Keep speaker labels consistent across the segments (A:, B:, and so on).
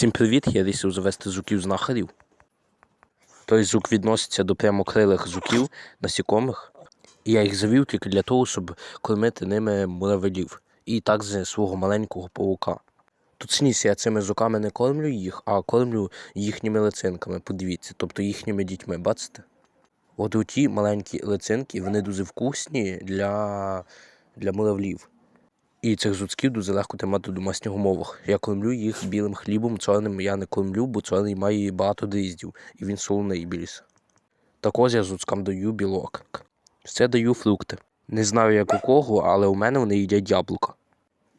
A: Всім привіт! Я вирішив завести жуків знахарів. Той жук відноситься до прямокрилих жуків, насікомих. І я їх завів тільки для того, щоб кормити ними муравелів. І так з свого маленького паука. Тут сніс я цими жуками не кормлю їх, а кормлю їхніми лицинками. Подивіться, тобто їхніми дітьми, бачите? От оті маленькі лицинки, вони дуже вкусні для, для муравлів. І цих жуцьків дуже легко тримати в домашніх умовах. Я кормлю їх білим хлібом, чорним я не кормлю, бо чорний має багато дріздів, і він солоний більше. Також я жуцкам даю білок. Ще даю фрукти. Не знаю, як у кого, але у мене вони їдять яблука.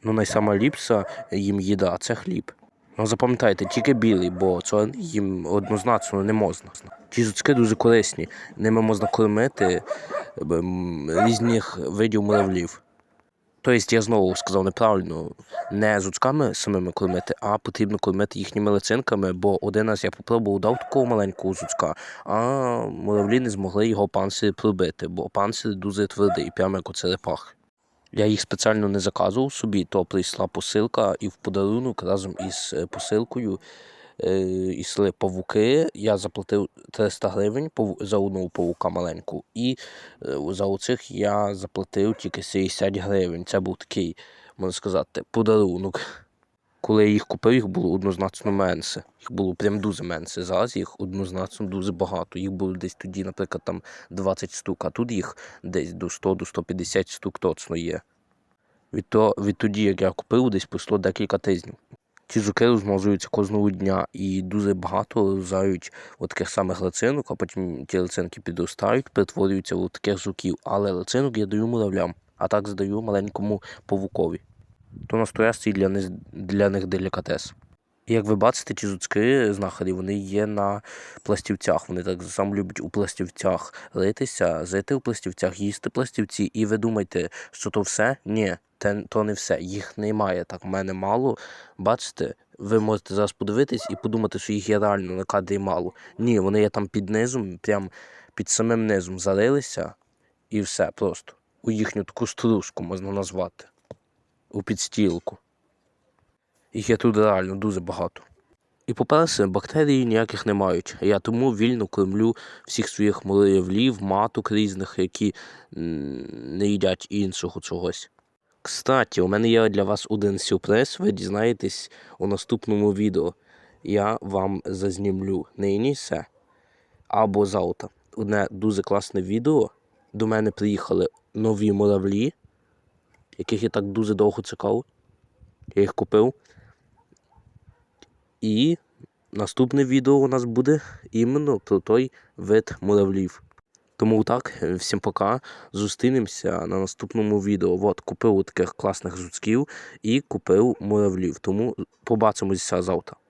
A: Ну, найсама ліпша їм їда це хліб. Ну запам'ятайте, тільки білий, бо чорний їм однозначно не можна. Ті жуцьки дуже корисні. Ними можна кормити ем, різних видів муравлів. Тобто я знову сказав неправильно, не жуцками самими кормити, а потрібно кормити їхніми лицинками, бо один раз я попробував дав такого маленького жуцка, а муравлі не змогли його панцир пробити, бо панцир дуже твердий, прямо як у черепах. Я їх спеціально не заказував собі, то прийшла посилка і в подарунок разом із е, посилкою йшли павуки. Я заплатив 300 гривень за одного павука маленьку, і е, за оцих я заплатив тільки 60 гривень. Це був такий, можна сказати, подарунок. Коли я їх купив, їх було однозначно менше. Їх було прям дуже менше. Зараз їх однозначно дуже багато. Їх було десь тоді, наприклад, там 20 штук, а тут їх десь до 100 до 150 штук точно є. Від, то, відтоді, як я купив, десь пройшло декілька тижнів. Ці жуки розмножуються кожного дня і дуже багато розають таких самих лицинок, а потім ті лицинки підростають, перетворюються в таких жуків. Але лицинок я даю муравлям, а так здаю маленькому павукові. То настоящий для для них делікатес. Як ви бачите, ті жуцьки знахарі, вони є на пластівцях. Вони так само люблять у пластівцях ритися, жити у пластівцях, їсти пластівці. І ви думаєте, що то все? Ні, те, то не все. Їх немає так. У мене мало. Бачите, ви можете зараз подивитись і подумати, що їх є реально на кадрі мало. Ні, вони є там під низом, прям під самим низом зарилися, і все просто. У їхню таку стружку можна назвати. У підстілку. Їх є тут реально дуже багато. І, по-перше, бактерій ніяких не мають. Я тому вільно кормлю всіх своїх муравлів, маток різних, які не їдять іншого чогось. Кстати, у мене є для вас один сюрприз. Ви дізнаєтесь у наступному відео. Я вам зазнімлю нині все або завтра. Одне дуже класне відео. До мене приїхали нові муравлі, яких я так дуже довго чекав. Я їх купив. І наступне відео у нас буде іменно про той вид муравлів. Тому так, всім пока. Зустрінемося на наступному відео. От, купив таких класних зуцьків і купив муравлів. Тому побачимося завтра.